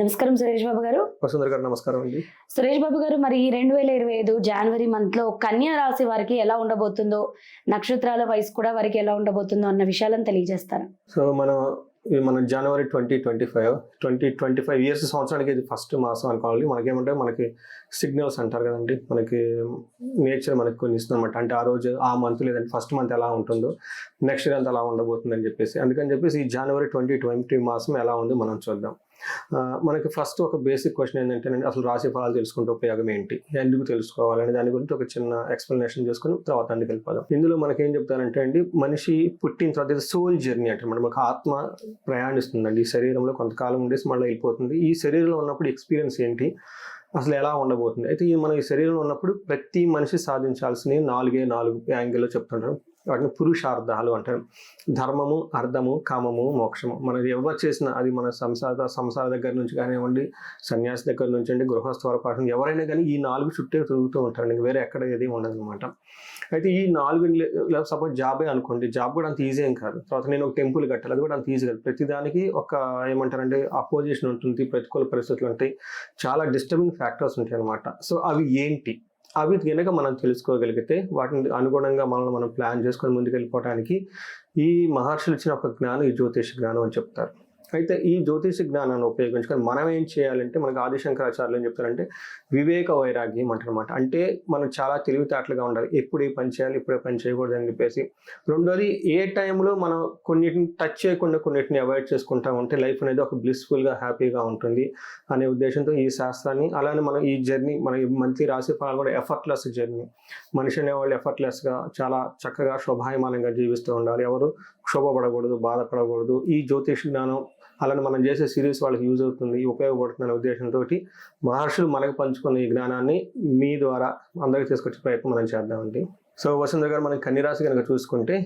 నమస్కారం సురేష్ బాబు గారు. వసుంధర గారు నమస్కారం అండి. సురేష్ బాబు గారు మరి ఈ రెండు వేల ఇరవై ఐదు జనవరి మంత్లో కన్యా రాశి వారికి ఎలా ఉండబోతుందో నక్షత్రాల వయసు కూడా వారికి ఎలా ఉండబోతుందో అన్న విషయాలను తెలియజేస్తారా? సో మనం మన జనవరి twenty twenty five twenty twenty five years సంవత్సరానికి ఇది ఫస్ట్ మాసం అనుకోవాలి. మనకేమంటే మనకి సిగ్నల్స్ అంటారు కదండి. మనకి నేచర్ మనకి కొన్ని ఇస్తుంది అనమాట అంటే ఆ రోజు ఆ మంత్ లేదంటే ఫస్ట్ మంత్ ఎలా ఉంటుందో నెక్స్ట్ ఇయర్ అంతా అలా ఉండబోతుంది అని చెప్పేసి. అందుకని చెప్పేసి ఈ జనవరి ట్వంటీ ట్వంటీ మాసం ఎలా ఉందో మనం చూద్దాం. మనకి ఫస్ట్ ఒక బేసిక్ క్వశ్చన్ ఏంటంటే అసలు రాశి ఫలాలు తెలుసుకుంటే ఉపయోగం ఏంటి? ఎందుకు తెలుసుకోవాలని దాని గురించి ఒక చిన్న ఎక్స్ప్లెనేషన్ చేసుకుని తర్వాత అందుకు వెళ్ళిపోదాం. ఇందులో మనకి ఏం చెప్తారంటే అండి మనిషి పుట్టిన తర్వాత సోల్ జర్నీ అంటే మనకు ఆత్మ ప్రయాణిస్తుందండి. ఈ శరీరంలో కొంతకాలం ఉండేసి మళ్ళీ వెళ్ళిపోతుంది. ఈ శరీరంలో ఉన్నప్పుడు ఎక్స్పీరియన్స్ ఏంటి? అసలు ఎలా ఉండబోతుంది? అయితే ఈ మన ఈ శరీరంలో ఉన్నప్పుడు ప్రతి మనిషి సాధించాల్సిన నాలుగే నాలుగు యాంగిల్లో చెప్తుంటారు. వాటిని పురుషార్థాలు అంటారు. ధర్మము అర్థము కామము మోక్షము. మనం ఎవరు చేసిన అది మన సంసార సంసార దగ్గర నుంచి కానివ్వండి సన్యాసి దగ్గర నుంచి అండి గృహస్థ పాఠం ఎవరైనా కానీ ఈ నాలుగు చుట్టే తిరుగుతూ ఉంటారు ఇంక వేరే ఎక్కడ ఏది ఉండదు అనమాట అయితే ఈ నాలుగు సపోజ్ జాబే అనుకోండి జాబ్ కూడా అంత ఈజీ ఏం కాదు. తర్వాత నేను ఒక టెంపుల్ కట్టాలి అది కూడా అంత ఈజీ కాదు. ప్రతిదానికి ఒక ఏమంటారంటే అపోజిషన్ ఉంటుంది ప్రతికూల పరిస్థితులు ఉంటాయి. చాలా డిస్టర్బింగ్ ఫ్యాక్టర్స్ ఉంటాయి అనమాట సో అవి ఏంటి? అవి కనుక మనం తెలుసుకోగలిగితే వాటిని అనుగుణంగా మనల్ని మనం ప్లాన్ చేసుకొని ముందుకెళ్ళిపోవడానికి ఈ మహర్షులు ఇచ్చిన ఒక జ్ఞానం ఈ జ్యోతిష జ్ఞానం అని చెప్తారు. అయితే ఈ జ్యోతిష జ్ఞానాన్ని ఉపయోగించుకొని మనం ఏం చేయాలంటే మనకు ఆదిశంకరాచార్యులు ఏం చెప్తారంటే వివేక వైరాగ్యం అంటారనమాట అంటే మనం చాలా తెలివితేటలుగా ఉండాలి. ఎప్పుడు ఏ పని చేయాలి ఎప్పుడే పని చేయకూడదు అని చెప్పేసి. రెండోది ఏ టైంలో మనం కొన్నిటిని టచ్ చేయకుండా కొన్నిటిని అవాయిడ్ చేసుకుంటా ఉంటే లైఫ్ అనేది ఒక బ్లిస్ఫుల్గా హ్యాపీగా ఉంటుంది అనే ఉద్దేశంతో ఈ శాస్త్రాన్ని అలానే మనం ఈ జర్నీ మన మంత్లీ రాశి ఫలాలు కూడా ఎఫర్ట్లెస్ జర్నీ మనిషి అనేవాళ్ళు ఎఫర్ట్లెస్గా చాలా చక్కగా శోభాయమానంగా జీవిస్తూ ఉండాలి. ఎవరు క్షోభపడకూడదు బాధపడకూడదు. ఈ జ్యోతిష్ జ్ఞానం అలానే మనం చేసే సిరీస్ వాళ్ళకి యూజ్ అవుతుంది ఉపయోగపడుతుంది అనే ఉద్దేశంతో మహర్షులు మనకు పంచుకున్న ఈ జ్ఞానాన్ని మీ ద్వారా అందరికీ తీసుకొచ్చే ప్రయత్నం మనం చేద్దామండి. సో వసంత గారు మనం కన్నీరాశి కనుక చూసుకుంటే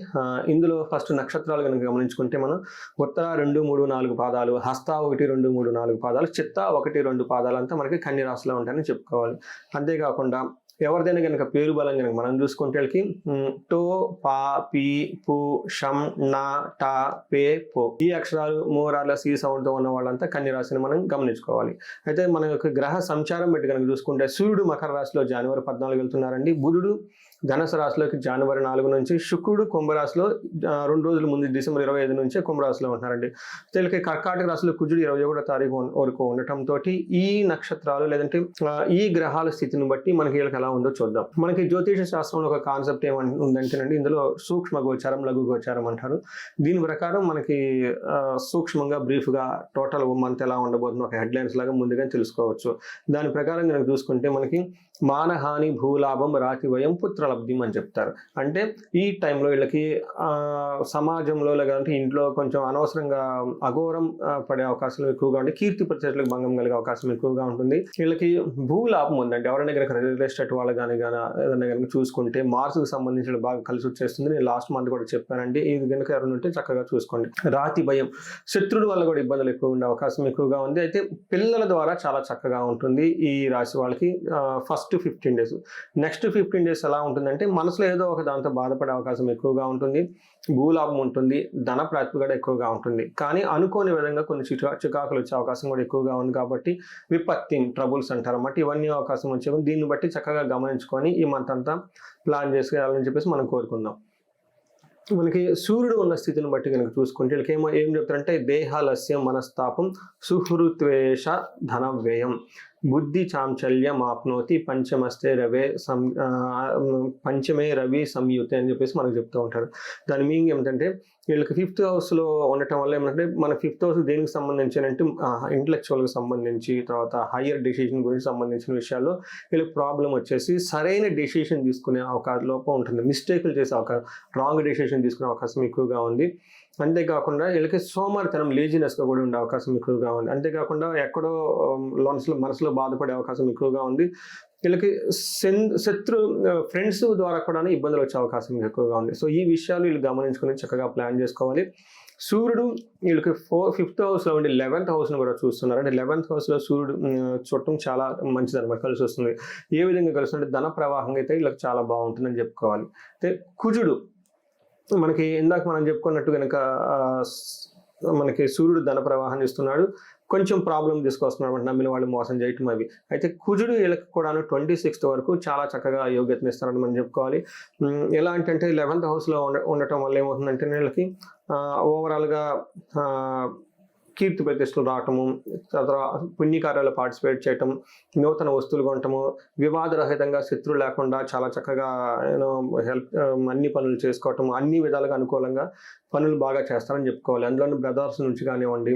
ఇందులో ఫస్ట్ నక్షత్రాలు కనుక గమనించుకుంటే మనం ఉత్తర రెండు మూడు నాలుగు పాదాలు హస్త ఒకటి రెండు మూడు నాలుగు పాదాలు చిత్త ఒకటి రెండు పాదాలు అంతా మనకి కన్నీరాశిలో ఉంటాయని చెప్పుకోవాలి. అంతేకాకుండా ఎవరిదైనా కనుక పేరు బలం కనుక మనం చూసుకుంటే వాళ్ళకి టో పా పి పు షం నా టా పే పో. ఈ అక్షరాలు మూరాల సి సౌండ్తో ఉన్న వాళ్ళంతా కన్య రాశిని మనం గమనించుకోవాలి. అయితే మన యొక్క గ్రహ సంచారం పెట్టి కనుక చూసుకుంటే సూర్యుడు మకర రాశిలో జనవరి పద్నాలుగు వెళ్తున్నారండి. బుధుడు ధనుసు రాశిలోకి జనవరి నాలుగు నుంచి శుక్రుడు కుంభరాశిలో రెండు రోజుల ముందు డిసెంబర్ ఇరవై ఐదు నుంచే కుంభరాశిలో ఉంటున్నారండి. వీళ్ళకి కర్కాటక రాశిలో కుజుడు ఇరవై ఒకటో తారీఖు వరకు ఉండటంతో ఈ నక్షత్రాలు లేదంటే ఈ గ్రహాల స్థితిని బట్టి మనకి వీళ్ళకి ఎలా ఉందో చూద్దాం. మనకి జ్యోతిష శాస్త్రంలో ఒక కాన్సెప్ట్ ఏమని ఉందంటేనండి ఇందులో సూక్ష్మ గోచారం లఘు గోచారం అంటారు. దీని ప్రకారం మనకి సూక్ష్మంగా బ్రీఫ్గా టోటల్ మంత్ ఎలా ఉండబోతుందో ఒక హెడ్లైన్స్ లాగా ముందుగా తెలుసుకోవచ్చు. దాని ప్రకారం కనుక చూసుకుంటే మనకి మానహాని భూలాభం రాతివయం లబ్ధిం అని చెప్తారు. అంటే ఈ టైంలో వీళ్ళకి సమాజంలో లేదంటే ఇంట్లో కొంచెం అనవసరంగా అఘోరం పడే అవకాశం ఎక్కువగా ఉంటే కీర్తి ప్రతిష్టలకు భంగం కలిగే అవకాశం ఎక్కువగా ఉంటుంది. వీళ్ళకి భూ లాభం ఉందంటే ఎవరైనా కనుక రియల్ ఎస్టేట్ వాళ్ళు కానీ కానీ ఏదైనా కనుక చూసుకుంటే మార్క్స్కి సంబంధించిన బాగా కలిసి వచ్చేస్తుంది. నేను లాస్ట్ మంత్ కూడా చెప్పానండి. ఇది కనుక ఎవరైనా ఉంటే చక్కగా చూసుకోండి. రాతి భయం. శత్రుడు వల్ల కూడా ఇబ్బందులు ఎక్కువ ఉండే అవకాశం ఎక్కువగా ఉంది. అయితే పిల్లల ద్వారా చాలా చక్కగా ఉంటుంది ఈ రాశి వాళ్ళకి. First fifteen days next fifteen days ఎలా ఉంటుందంటే మనసులో ఏదో ఒక దాంతో బాధపడే అవకాశం ఎక్కువగా ఉంటుంది భూలాభం ఉంటుంది ధన ప్రాప్తి కూడా ఎక్కువగా ఉంటుంది. కానీ అనుకోని విధంగా కొన్ని చికా చికాకులు వచ్చే అవకాశం కూడా ఎక్కువగా ఉంది కాబట్టి విపత్తి ట్రబుల్స్ అంటారు అన్నమాట. ఇవన్నీ అవకాశం వచ్చే దీన్ని బట్టి చక్కగా గమనించుకొని ఈ మంత్ అంతా ప్లాన్ చేసుకోవాలని చెప్పేసి మనం కోరుకుందాం. మనకి సూర్యుడు ఉన్న స్థితిని బట్టి కనుక చూసుకుంటే వీళ్ళకి ఏమో ఏం చెప్తారంటే దేహాలస్యం మనస్తాపం సుహృత్వేష ధన వ్యయం బుద్ధి చాంచల్యం ఆప్నోతి పంచమస్తే రవే సం పంచమే రవి సంయుతి అని చెప్పేసి మనకు చెప్తూ ఉంటారు దాని మీనింగ్ ఏమిటంటే వీళ్ళకి ఫిఫ్త్ హౌస్లో ఉండటం వల్ల ఏమంటే మన ఫిఫ్త్ హౌస్ దేనికి సంబంధించి అంటే ఇంటలెక్చువల్కి సంబంధించి తర్వాత హయ్యర్ డెసిషన్ గురించి సంబంధించిన విషయాల్లో వీళ్ళకి ప్రాబ్లం వచ్చేసి సరైన డెసిషన్ తీసుకునే అవకాశం లోపం ఉంటుంది. మిస్టేకులు చేసే అవకాశం రాంగ్ డెసిషన్ తీసుకునే అవకాశం ఎక్కువగా ఉంది. అంతేకాకుండా వీళ్ళకి సోమరితనం లేజినెస్గా కూడా ఉండే అవకాశం ఎక్కువగా ఉంది. అంతేకాకుండా ఎక్కడో లోన్స్లో మనసులో మనసులో బాధపడే అవకాశం ఎక్కువగా ఉంది. వీళ్ళకి శత్రు ఫ్రెండ్స్ ద్వారా కూడా ఇబ్బందులు వచ్చే అవకాశం ఎక్కువగా ఉంది. సో ఈ విషయాలు వీళ్ళు గమనించుకొని చక్కగా ప్లాన్ చేసుకోవాలి. సూర్యుడు వీళ్ళకి ఫోర్ ఫిఫ్త్ హౌస్లో ఉండి లెవెన్త్ హౌస్ని కూడా చూస్తున్నారు. అంటే లెవెన్త్ హౌస్లో సూర్యుడు చూడటం చాలా మంచిది అనమాట కలిసి వస్తుంది. ఏ విధంగా కలిసి అంటే ధన ప్రవాహం అయితే వీళ్ళకి చాలా బాగుంటుందని చెప్పుకోవాలి. అయితే కుజుడు మనకి ఇందాక మనం చెప్పుకున్నట్టు కనుక మనకి సూర్యుడు ధన ప్రవాహం ఇస్తున్నాడు. కొంచెం ప్రాబ్లం తీసుకొస్తున్నారు నమ్మిన వాళ్ళు మోసం చేయటం అవి. అయితే కుజుడు వీళ్ళకి కూడా ట్వంటీ సిక్స్త్ వరకు చాలా చక్కగా యోగ్యతను ఇస్తారని మనం చెప్పుకోవాలి. ఎలా అంటే లెవెన్త్ హౌస్లో ఉండ ఉండటం వల్ల ఏమవుతుందంటే వీళ్ళకి ఓవరాల్గా కీర్తి ప్రతిష్టలు రావటము తర్వాత పుణ్యకార్యాలు పార్టిసిపేట్ చేయటం నూతన వస్తువులు కొనటము వివాదరహితంగా శత్రువు లేకుండా చాలా చక్కగా యూనో హెల్ప్ అన్ని పనులు చేసుకోవటం అన్ని విధాలుగా అనుకూలంగా పనులు బాగా చేస్తారని చెప్పుకోవాలి. అందులోని బ్రదర్స్ నుంచి కానివ్వండి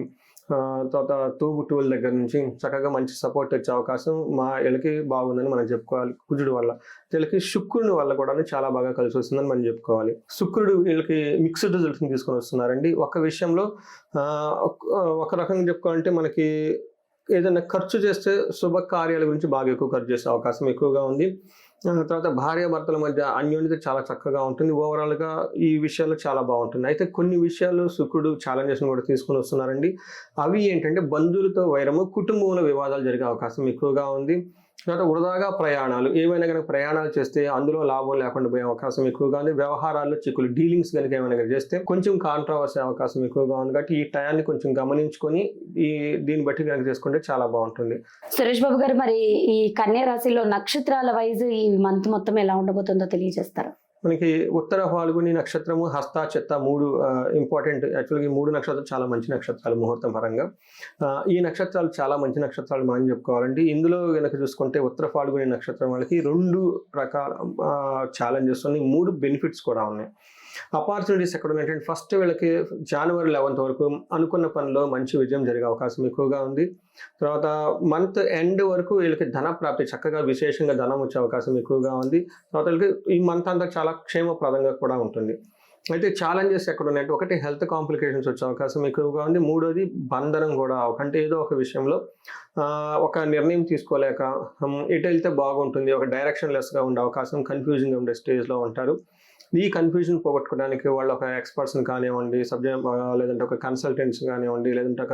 తర్వాత తూబుట్టువుల దగ్గర నుంచి చక్కగా మంచి సపోర్ట్ వచ్చే అవకాశం మా వీళ్ళకి బాగుందని మనం చెప్పుకోవాలి. కుజుడు వల్ల వీళ్ళకి శుక్రుని వల్ల కూడా చాలా బాగా కలిసి వస్తుందని మనం చెప్పుకోవాలి. శుక్రుడు వీళ్ళకి మిక్స్డ్ రిజల్ట్స్ని తీసుకొని వస్తున్నారండి. ఒక విషయంలో ఒక- రకంగా చెప్పుకోవాలంటే మనకి ఏదైనా ఖర్చు చేస్తే శుభ కార్యాల గురించి బాగా ఎక్కువ ఖర్చు చేసే అవకాశం ఎక్కువగా ఉంది. తర్వాత భార్యాభర్తల మధ్య అన్యోన్యత చాలా చక్కగా ఉంటుంది. ఓవరాల్గా ఈ విషయాలు చాలా బాగుంటుంది అయితే కొన్ని విషయాలు శుక్రుడు ఛాలెంజెస్ని కూడా తీసుకొని వస్తున్నారండి. అవి ఏంటంటే బంధువులతో వైరము కుటుంబంలో వివాదాలు జరిగే అవకాశం ఎక్కువగా ఉంది. తర్వాత వృధాగా ప్రయాణాలు ఏమైనా కనుక ప్రయాణాలు చేస్తే అందులో లాభం లేకుండా పోయే అవకాశం ఎక్కువగా ఉంది. వ్యవహారాల్లో చిక్కులు డీలింగ్స్ కనుక ఏమైనా చేస్తే కొంచెం కాంట్రవర్సీ అవకాశం ఎక్కువగా ఉంది. కాబట్టి ఈ టయాన్ని కొంచెం గమనించుకొని ఈ దీన్ని బట్టి కనుక చేసుకుంటే చాలా బాగుంటుంది. సురేష్ బాబు గారు మరి ఈ కన్యా రాశిలో నక్షత్రాల వైజ్ ఈ మంత్ మొత్తం ఎలా ఉండబోతుందో తెలియజేస్తారు? మనకి ఉత్తర ఫాల్గుని నక్షత్రము హస్త చెత్త మూడు ఇంపార్టెంట్ యాక్చువల్గా ఈ మూడు నక్షత్రాలు చాలా మంచి నక్షత్రాలు ముహూర్తం పరంగా. ఈ నక్షత్రాలు చాలా మంచి నక్షత్రాలు మనం చెప్పుకోవాలండి. ఇందులో కనుక చూసుకుంటే ఉత్తర ఫాల్గుని నక్షత్రం వాళ్ళకి రెండు రకాల ఛాలెంజెస్ ఉన్నాయి మూడు బెనిఫిట్స్ కూడా ఉన్నాయి. అపార్చునిటీస్ ఎక్కడ ఉన్నాయంటే ఫస్ట్ వీళ్ళకి జనవరి లెవెన్త్ వరకు అనుకున్న పనిలో మంచి విజయం జరిగే అవకాశం ఎక్కువగా ఉంది. తర్వాత మంత్ ఎండ్ వరకు వీళ్ళకి ధన ప్రాప్తి చక్కగా విశేషంగా ధనం వచ్చే అవకాశం ఎక్కువగా ఉంది. తర్వాత వీళ్ళకి ఈ మంత్ అంతా చాలా క్షేమప్రదంగా కూడా ఉంటుంది. అయితే ఛాలెంజెస్ ఎక్కడ ఉన్నాయంటే ఒకటి హెల్త్ కాంప్లికేషన్స్ వచ్చే అవకాశం ఎక్కువగా ఉంది. మూడోది బంధనం కూడా అంటే ఏదో ఒక విషయంలో ఒక నిర్ణయం తీసుకోలేక హమ్, ఎటు వెళ్తే బాగుంటుంది ఒక డైరెక్షన్ లెస్గా ఉండే అవకాశం కన్ఫ్యూజింగ్గా ఉండే స్టేజ్లో ఉంటారు. ఈ కన్ఫ్యూజన్ పోగొట్టుకోవడానికి వాళ్ళు ఒక ఎక్స్పర్ట్స్ని కానివ్వండి సబ్జెక్ట్ లేదంటే ఒక కన్సల్టెంట్స్ కానివ్వండి లేదంటే ఒక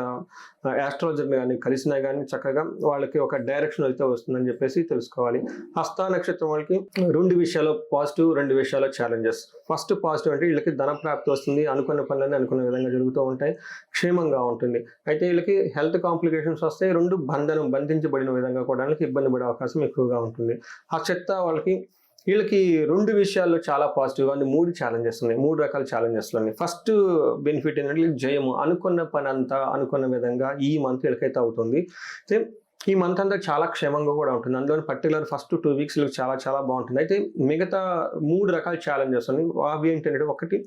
ఆస్ట్రాలజర్ని కానీ కలిసినా కానీ చక్కగా వాళ్ళకి ఒక డైరెక్షన్ అయితే వస్తుందని చెప్పేసి తెలుసుకోవాలి. హస్త నక్షత్రం వాళ్ళకి రెండు విషయాలు పాజిటివ్ రెండు విషయాలు ఛాలెంజెస్ ఫస్ట్ పాజిటివ్ అంటే వీళ్ళకి ధన ప్రాప్తి వస్తుంది అనుకున్న పనులన్నీ అనుకున్న విధంగా జరుగుతూ ఉంటాయి క్షేమంగా ఉంటుంది. అయితే వీళ్ళకి హెల్త్ కాంప్లికేషన్స్ వస్తాయి రెండు బంధనం బంధించబడిన విధంగా కూడా ఇబ్బంది పడే అవకాశం ఎక్కువగా ఉంటుంది. ఆ చెత్త వాళ్ళకి వీళ్ళకి రెండు విషయాల్లో చాలా పాజిటివ్గా ఉంది. మూడు ఛాలెంజెస్ ఉన్నాయి. మూడు రకాల ఛాలెంజెస్ ఉన్నాయి. ఫస్ట్ బెనిఫిట్ ఏంటంటే వీళ్ళకి జయము. అనుకున్న పని అంతా అనుకున్న విధంగా ఈ మంత్ వీళ్ళకైతే అవుతుంది. అయితే ఈ మంత్ అంతా చాలా క్షేమంగా కూడా ఉంటుంది. అందులో పర్టికులర్ ఫస్ట్ టూ వీక్స్ చాలా చాలా బాగుంటుంది. అయితే మిగతా మూడు రకాల ఛాలెంజెస్ ఉన్నాయి. అవి ఏంటంటే ఒకటి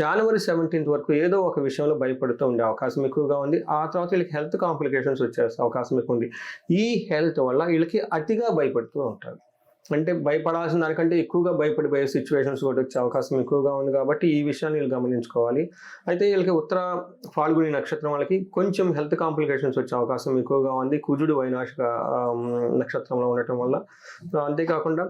జనవరి సెవెంటీన్త్ వరకు ఏదో ఒక విషయంలో భయపడుతూ ఉండే అవకాశం ఎక్కువగా ఉంది. ఆ తర్వాత వీళ్ళకి హెల్త్ కాంప్లికేషన్స్ వచ్చే అవకాశం ఎక్కువ ఉంది. ఈ హెల్త్ వల్ల వీళ్ళకి అతిగా భయపడుతూ ఉంటారు. అంటే భయపడాల్సిన దానికంటే ఎక్కువగా భయపడిపోయే సిచ్యువేషన్స్ కూడా వచ్చే అవకాశం ఎక్కువగా ఉంది కాబట్టి ఈ విషయాన్ని వీళ్ళు గమనించుకోవాలి. అయితే వీళ్ళకి ఉత్తర ఫాల్గుని నక్షత్రం వాళ్ళకి కొంచెం హెల్త్ కాంప్లికేషన్స్ వచ్చే అవకాశం ఎక్కువగా ఉంది. కుజుడు వైనాశిక నక్షత్రంలో ఉండటం వల్ల. అంతేకాకుండా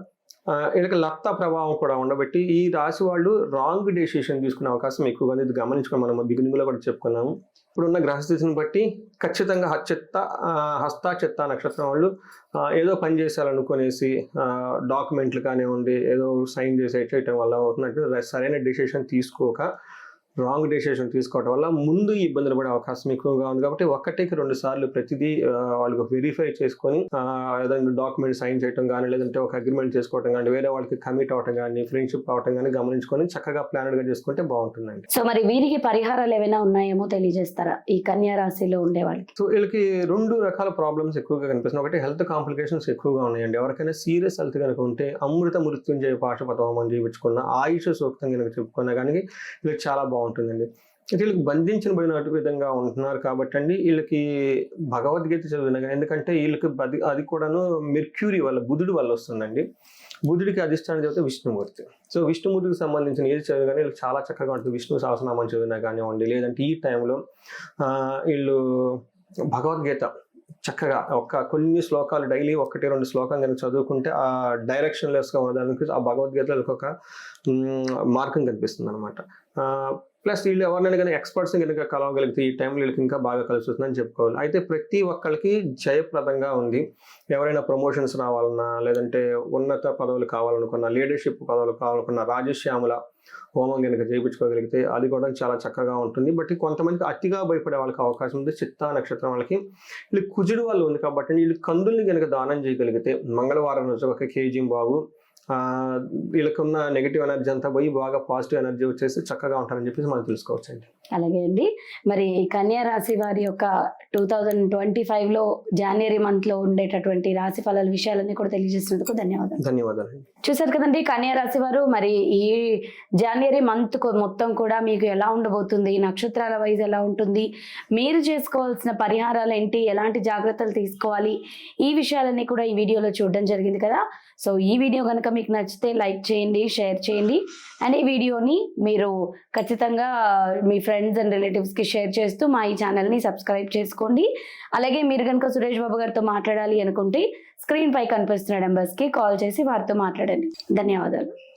వీళ్ళకి లత్త ప్రభావం కూడా ఉండబట్టి ఈ రాశి వాళ్ళు రాంగ్ డెసిషన్ తీసుకునే అవకాశం ఎక్కువగా ఉంది. ఇది గమనించుకొని మనం బిగినింగ్లో కూడా చెప్పుకున్నాము. ఇప్పుడున్న గ్రహస్థితిని బట్టి ఖచ్చితంగా హ- చెత్త హస్త చెత్త నక్షత్రం వాళ్ళు ఏదో పని చేసేయాలనుకునేసి డాక్యుమెంట్లు కానివ్వండి ఏదో సైన్ చేసి చేయటం వల్ల అవుతున్నట్టు సరైన డిసిషన్ తీసుకోక రాంగ్ డెసిషన్ తీసుకోవడం వల్ల ముందు ఇబ్బందులు పడే అవకాశం ఎక్కువగా ఉంది కాబట్టి ఒక్కటికి రెండు సార్లు ప్రతిదీ వాళ్ళకి వెరిఫై చేసుకొని ఏదైనా డాక్యుమెంట్ సైన్ చేయడం కానీ లేదంటే ఒక అగ్రిమెంట్ చేసుకోవడం కానీ వేరే వాళ్ళకి కమిట్ అవటం కానీ ఫ్రెండ్షిప్ అవటం కానీ గమనించుకొని చక్కగా ప్లానెడ్గా చేసుకుంటే బాగుంటుందండి. సో మరి వీరికి పరిహారాలు ఏమైనా ఉన్నాయేమో తెలియజేస్తారా ఈ కన్యా రాశిలో ఉండే వాళ్ళకి? సో వీళ్ళకి రెండు రకాల ప్రాబ్లమ్స్ ఎక్కువగా కనిపిస్తున్నాయి. ఒకటి హెల్త్ కాంప్లికేషన్స్ ఎక్కువగా ఉన్నాయండి. ఎవరికైనా సీరియస్ హెల్త్ కనుక ఉంటే అమృత మృత్యుంజయ పాశుపతమం అని చేయించుకున్న ఆయుష్ సూక్తం కనుక చెప్పుకున్నా కానీ వీళ్ళకి చాలా బాగుంటుందండి ఉంటుందండి వీళ్ళకి బంధించిన పోయిన విధంగా ఉంటున్నారు కాబట్టి అండి వీళ్ళకి భగవద్గీత చదివిన కానీ ఎందుకంటే వీళ్ళకి అది అది కూడాను మెర్క్యూరీ వల్ల బుధుడి వల్ల వస్తుందండి. బుధుడికి అధిష్టానం చదివితే విష్ణుమూర్తి. సో విష్ణుమూర్తికి సంబంధించిన ఏది చదివినా కానీ వీళ్ళకి చాలా చక్కగా ఉంటుంది. విష్ణు సహస్రనామం చదివినా కానివ్వండి లేదంటే ఈ టైంలో వీళ్ళు భగవద్గీత చక్కగా ఒక కొన్ని శ్లోకాలు డైలీ ఒకటి రెండు శ్లోకాలు కనుక చదువుకుంటే ఆ డైరెక్షన్లెస్గా ఉన్నదానికి ఆ భగవద్గీతలకు ఒక మార్గం కనిపిస్తుంది అనమాట ప్లస్ వీళ్ళు ఎవరినైనా కానీ ఎక్స్పర్ట్స్ కనుక కలవగలిగితే ఈ టైంలో వీళ్ళకి ఇంకా బాగా కలిసి వస్తుందని చెప్పుకోవాలి. అయితే ప్రతి ఒక్కరికి జయప్రదంగా ఉంది. ఎవరైనా ప్రమోషన్స్ రావాలన్నా లేదంటే ఉన్నత పదవులు కావాలనుకున్నా లీడర్షిప్ పదవులు కావాలనుకున్నా రాజశ్యాముల హోమం కనుక చేయించుకోగలిగితే అది కూడా చాలా చక్కగా ఉంటుంది. బట్ కొంతమందికి అతిగా భయపడే వాళ్ళకి అవకాశం ఉంది. చిత్తా నక్షత్రం వాళ్ళకి. వీళ్ళు కుజుడు వాళ్ళు ఉంది కాబట్టి వీళ్ళు కందుల్ని కనుక దానం చేయగలిగితే మంగళవారం రోజు ఒక కేజీ బాబు వీళ్ళకున్న నెగిటివ్ ఎనర్జీ అంతా పోయి బాగా పాజిటివ్ ఎనర్జీ వచ్చేసి చక్కగా ఉంటారని చెప్పేసి మనం తెలుసుకోవచ్చు అండి అలాగే అండి. మరి కన్యా రాశి వారి యొక్క టూ థౌజండ్ ట్వంటీ ఫైవ్లో జనవరి మంత్లో ఉండేటటువంటి రాశి ఫలాల విషయాలన్నీ కూడా తెలియజేసినందుకు ధన్యవాదాలు. ధన్యవాదాలు చూసారు కదండి కన్యా రాశి వారు మరి ఈ జనవరి మంత్ మొత్తం కూడా మీకు ఎలా ఉండబోతుంది నక్షత్రాల వైజ్ ఎలా ఉంటుంది మీరు చేసుకోవాల్సిన పరిహారాలు ఏంటి ఎలాంటి జాగ్రత్తలు తీసుకోవాలి ఈ విషయాలన్నీ కూడా ఈ వీడియోలో చూడడం జరిగింది కదా. సో ఈ వీడియో కనుక మీకు నచ్చితే లైక్ చేయండి షేర్ చేయండి. అండ్ ఈ వీడియోని మీరు ఖచ్చితంగా మీ ఫ్రెండ్స్ అండ్ రిలేటివ్స్కి షేర్ చేస్తూ మా ఈ ఛానల్ని సబ్స్క్రైబ్ చేసుకోండి. అలాగే మీరు కనుక సురేష్ బాబు గారితో మాట్లాడాలి అనుకుంటే స్క్రీన్ పై కనిపిస్తున్న నెంబర్స్కి కాల్ చేసి వారితో మాట్లాడండి. ధన్యవాదాలు.